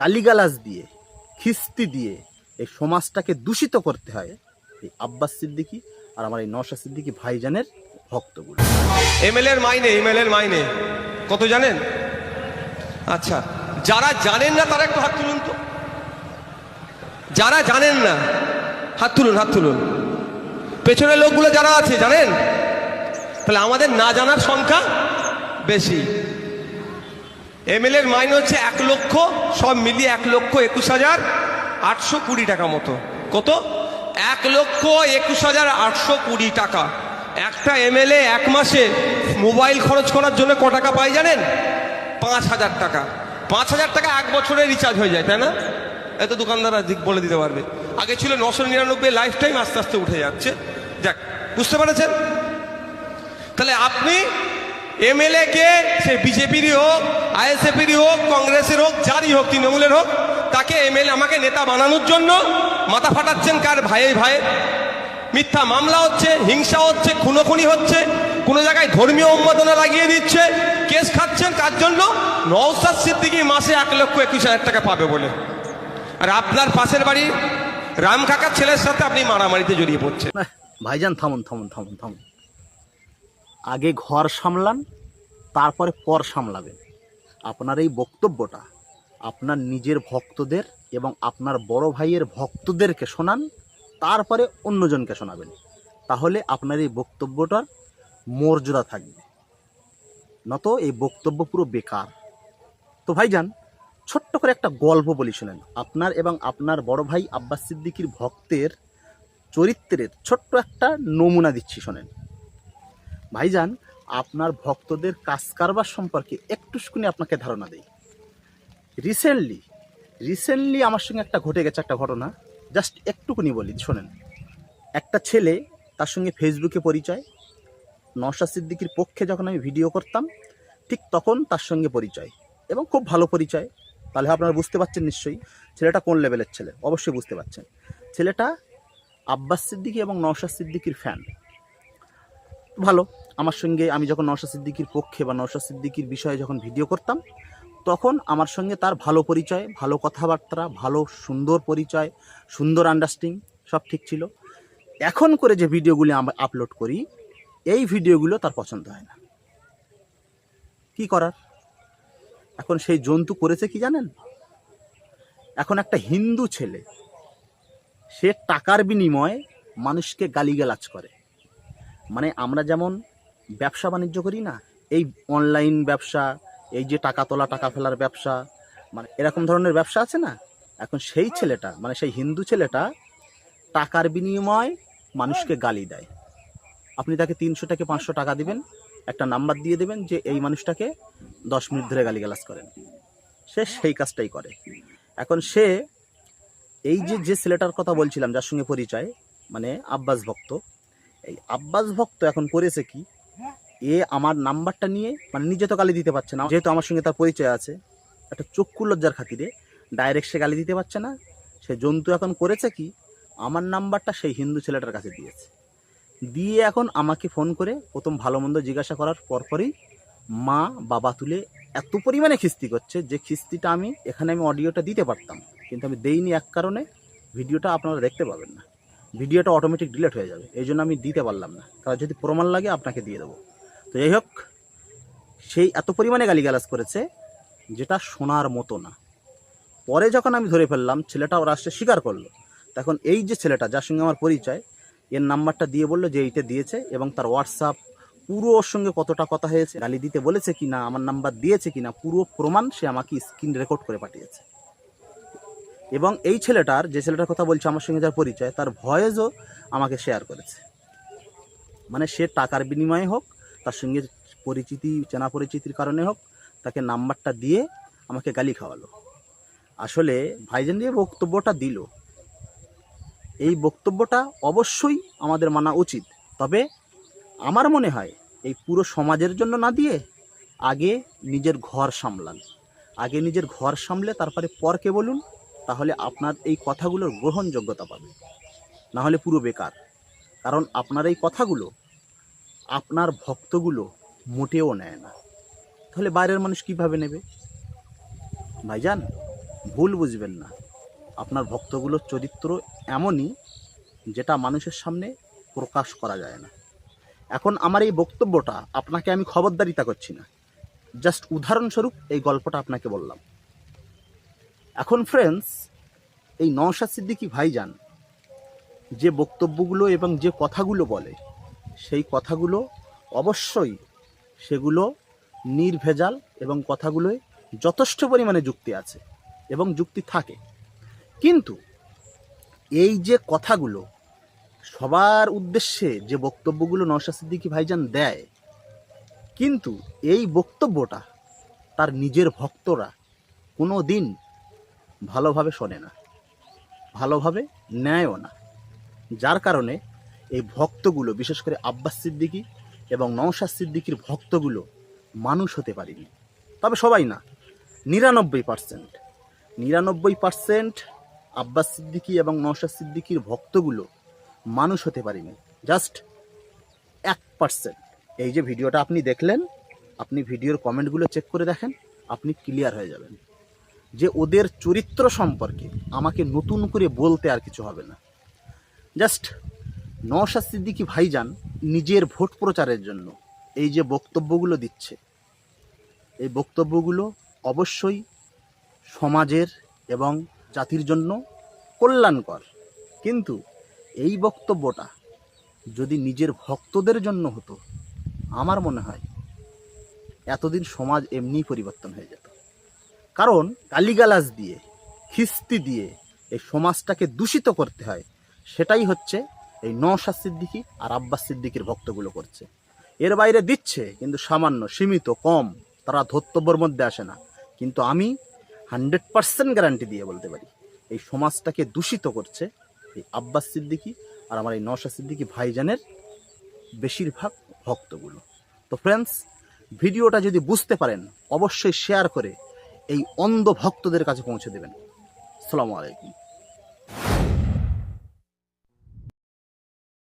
গালিগালাজ দিয়ে, খিস্তি দিয়ে এই সমাজটাকে দূষিত করতে হয় এই আব্বাস সিদ্দিকি আর আমার এই নশা সিদ্দিকী ভাইজানের ভক্তগুলো। এমএলএ এর মাইনে এমএলএ এর মাইনে কত জানেন? আচ্ছা যারা জানেন না তারা একটু হাত তুলুন তো। যারা জানেন না, হাত তুলুন হাত তুলুন। পেছনের লোকগুলো যারা আছে, জানেন? তাহলে আমাদের না জানার সংখ্যা বেশি। এমএলএ এর মাইনে হচ্ছে এক লক্ষ, সব মিলিয়ে এক লক্ষ একুশ হাজার আটশো কুড়ি টাকা মতো। কত? এক লক্ষ একুশ হাজার আটশো কুড়ি টাকা। একটা এমএলএ এক মাসে মোবাইল খরচ করার জন্য ক টাকা পাই জানেন? পাঁচ হাজার টাকা। পাঁচ হাজার টাকা এক বছরে রিচার্জ হয়ে যায়, তাই না? এত দোকানদাররা দিক বলে দিতে পারবে। আগে ছিল নশো নিরানব্বই লাইফ টাইম আস্তে আস্তে উঠে যাচ্ছে। যাক, বুঝতে পেরেছেন? তাহলে আপনি এমএলএ কে সে বিজেপিরই হোক আইএসএফেরই হোক, কংগ্রেসের হোক, যারই হোক, তৃণমূলের হোক, তাকে এমএলএ আমাকে নেতা বানানোর জন্য মাথা ফাটাচ্ছেন কার ভাইয়ে ভাই মিথ্যা মামলা হচ্ছে, হিংসা হচ্ছে, খুনোখুনি হচ্ছে, কোনো জায়গায় ধর্মীয় উন্মাদনা লাগিয়ে দিচ্ছে, কেস খাচ্ছেন, কার জন্য? নওসাদ সিদ্দিকি মাসে এক লক্ষ একুশ হাজার টাকা পাবে বলে। আর আপনার পাশের বাড়ি রাম কাকার ছেলের সাথে আপনি মারামারিতে জড়িয়ে পড়ছেন। ভাইজান, থামুন থামুন থামুন থামুন। আগে ঘর সামলান, তারপরে পর সামলাবেন। আপনার এই বক্তব্যটা আপনার নিজের ভক্তদের এবং আপনার বড় ভাইয়ের ভক্তদেরকে শোনান, তারপরে অন্যজনকে শোনাবেন। তাহলে আপনার এই বক্তব্যটার মর্যাদা থাকবে। নত এই বক্তব্য পুরো বেকার। তো ভাইজান, ছোট্ট করে একটা গল্প বলি শোনেন। আপনার এবং আপনার বড় ভাই আব্বাস সিদ্দিকির ভক্তের চরিত্রের ছোট্ট একটা নমুনা দিচ্ছি শোনেন। ভাইজান, আপনার ভক্তদের কাজ কারবার সম্পর্কে একটুখানি আপনাকে ধারণা দেই। রিসেন্টলি রিসেন্টলি আমার সঙ্গে একটা ঘটে গেছে একটা ঘটনা। জাস্ট একটুকুনি বলি, শোনেন। একটা ছেলে, তার সঙ্গে ফেসবুকে পরিচয়। নশা সিদ্দিকির পক্ষে যখন আমি ভিডিও করতাম, ঠিক তখন তার সঙ্গে পরিচয়। এবং খুব ভালো পরিচয়। তাহলে আপনারা বুঝতে পারছেন নিশ্চয়ই, ছেলেটা কোন লেভেলের ছেলে? অবশ্যই বুঝতে পারছেন। ছেলেটা আব্বাস সিদ্দিকী এবং নওশাদ সিদ্দিকীর ফ্যান ভালো। আমার সঙ্গে আমি যখন নওশাদ সিদ্দিকির পক্ষে বা নওশাদ সিদ্দিকির বিষয়ে যখন ভিডিও করতাম, তখন আমার সঙ্গে তার ভালো পরিচয়, ভালো কথাবার্তা, ভালো সুন্দর পরিচয়, সুন্দর আন্ডারস্ট্যান্ডিং সব ঠিক ছিল। এখন করে যে ভিডিওগুলি আমরা আপলোড করি, এই ভিডিওগুলো তার পছন্দ হয় না। কি করার? এখন সেই জন্তু করেছে কি জানেন? এখন একটা হিন্দু ছেলে, সে টাকার বিনিময়ে মানুষকে গালিগালাজ করে। মানে আমরা যেমন ব্যবসা বাণিজ্য করি না, এই অনলাইন ব্যবসা, এই যে টাকা তোলা, টাকা ফেলার ব্যবসা মানে এরকম ধরনের ব্যবসা আছে না? এখন সেই ছেলেটা মানে সেই হিন্দু ছেলেটা টাকার বিনিময়ে মানুষকে গালি দেয়। আপনি তাকে তিনশো থেকে পাঁচশো টাকা দিবেন, একটা নাম্বার দিয়ে দেবেন যে এই মানুষটাকে দশ মিনিট ধরে গালিগালাজ করেন। সে সেই কাজটাই করে। এখন সে এই যে যে ছেলেটার কথা বলছিলাম, যার সঙ্গে পরিচয় মানে আব্বাস ভক্ত এই আব্বাস ভক্ত এখন করেছে কি? এ আমার নাম্বারটা নিয়ে মানে নিজে তো গালি দিতে পারছে না। যেহেতু আমার সঙ্গে তার পরিচয় আছে, একটা চক্ষু লজ্জার খাতিরে ডাইরেক্ট সে গালি দিতে পারছে না। সে জন্তু এখন করেছে কি? আমার নাম্বারটা সেই হিন্দু ছেলেটার কাছে দিয়েছে। দিয়ে এখন আমাকে ফোন করে প্রথম ভালো মন্দ জিজ্ঞাসা করার পরপরই মা বাবা তুলে এত পরিমাণে খিস্তি করছে যে খিস্তিটা আমি, এখানে আমি অডিওটা দিতে পারতাম। কিন্তু আমি দেইনি এক কারণে ভিডিওটা আপনারা দেখতে পাবেন না। ভিডিওটা অটোমেটিক ডিলেট হয়ে যাবে। এই জন্য আমি দিতে পারলাম না। কারণ যদি প্রমাণ লাগে, আপনাকে দিয়ে দেবো। তো যাই হোক, সেই এত পরিমাণে গালিগালাজ করেছে যেটা শোনার মতো না। পরে যখন আমি ধরে ফেললাম, ছেলেটা ওর আসতে স্বীকার করল। তখন এই যে ছেলেটা, যার সঙ্গে আমার পরিচয়, এর নাম্বারটা দিয়ে বলল যে এইটা দিয়েছে এবং তার হোয়াটসঅ্যাপ পুরো ওর সঙ্গে কতটা কথা হয়েছে, গালি দিতে বলেছে কি না আমার নাম্বার দিয়েছে কি না পুরো প্রমাণ সে আমাকে স্ক্রিন রেকর্ড করে পাঠিয়েছে। এবং এই ছেলেটার, যে ছেলেটার কথা বলছে আমার সঙ্গে যার পরিচয়, তার ভয়েসও আমাকে শেয়ার করেছে। মানে সে টাকার বিনিময়ে হোক, তার সঙ্গে পরিচিতি, চেনা পরিচিতির কারণে হোক, তাকে নাম্বারটা দিয়ে আমাকে গালি খাওয়ালো। আসলে ভাইজান যে বক্তব্যটা দিল, এই বক্তব্যটা অবশ্যই আমাদের মানা উচিত। তবে আমার মনে হয়, এই পুরো সমাজের জন্য না দিয়ে আগে নিজের ঘর সামলান। আগে নিজের ঘর সামলে তারপরে পরকে বলুন তাহলে আপনার এই কথাগুলোর গ্রহণযোগ্যতা পাবে। না হলে পুরো বেকার। কারণ আপনার এই কথাগুলো, আপনার ভক্তগুলো মোটেও নেয় না। তাহলে বাইরের মানুষ কীভাবে নেবে? ভাইজান, ভুল বুঝবেন না। আপনার ভক্তগুলোর চরিত্র এমনই যেটা মানুষের সামনে প্রকাশ করা যায় না। এখন আমার এই বক্তব্যটা আপনাকে আমি খবরদারিতা করছি না। জাস্ট উদাহরণস্বরূপ এই গল্পটা আপনাকে বললাম। এখন ফ্রেন্ডস এই নওশাদ সিদ্দিকি ভাইজান যে বক্তব্যগুলো এবং যে কথাগুলো বলে, সেই কথাগুলো অবশ্যই সেগুলো নির্ভেজাল এবং কথাগুলোয় যথেষ্ট পরিমাণে যুক্তি আছে এবং যুক্তি থাকে। কিন্তু এই যে কথাগুলো, সবার উদ্দেশ্যে যে বক্তব্যগুলো নওশাদ সিদ্দিকী ভাইজান দেয়, কিন্তু এই বক্তব্যটা তার নিজের ভক্তরা কোনো দিন ভালোভাবে শোনে না, ভালোভাবে নেয়ও না। যার কারণে এই ভক্তগুলো, বিশেষ করে আব্বাস সিদ্দিকী এবং নওশাদ সিদ্দিকির ভক্তগুলো মানুষ হতে পারেনি। তবে সবাই না, নিরানব্বই পার্সেন্ট নিরানব্বই পার্সেন্ট আব্বাস সিদ্দিকী এবং নওশাদ সিদ্দিকির ভক্তগুলো মানুষ হতে পারেনি। জাস্ট এক পার্সেন্ট এই যে ভিডিওটা আপনি দেখলেন, আপনি ভিডিওর কমেন্টগুলো চেক করে দেখেন, আপনি ক্লিয়ার হয়ে যাবেন। যে ওদের চরিত্র সম্পর্কে আমাকে নতুন করে বলতে আর কিছু হবে না। জাস্ট নওশাদ সিদ্দিকী ভাইজান নিজের ভোট প্রচারের জন্য এই যে বক্তব্যগুলো দিচ্ছে, এই বক্তব্যগুলো অবশ্যই সমাজের এবং জাতির জন্য কল্যাণকর। কিন্তু এই বক্তব্যটা যদি নিজের ভক্তদের জন্য হতো, আমার মনে হয় এতদিন সমাজ এমনিই পরিবর্তন হয়ে যেত। কারণ গালিগালাজ দিয়ে, খিস্তি দিয়ে এই সমাজটাকে দূষিত করতে হয়, সেটাই হচ্ছে এই নওশাদ সিদ্দিকি আর আব্বাস সিদ্দিকির ভক্তগুলো করছে। এর বাইরে দিচ্ছে, কিন্তু সামান্য, সীমিত, কম, তারা ধর্তব্যর মধ্যে আসে না। কিন্তু আমি হান্ড্রেড পার্সেন্ট গ্যারান্টি দিয়ে বলতে পারি, এই সমাজটাকে দূষিত করছে এই আব্বাস সিদ্দিকি আর আমার এই নওশাদ সিদ্দিকি ভাইজানের বেশিরভাগ ভক্তগুলো। তো ফ্রেন্ডস ভিডিওটা যদি বুঝতে পারেন, অবশ্যই শেয়ার করে এই অন্ধ ভক্তদের কাছে পৌঁছে দেবেন। সালামু আলাইকুম।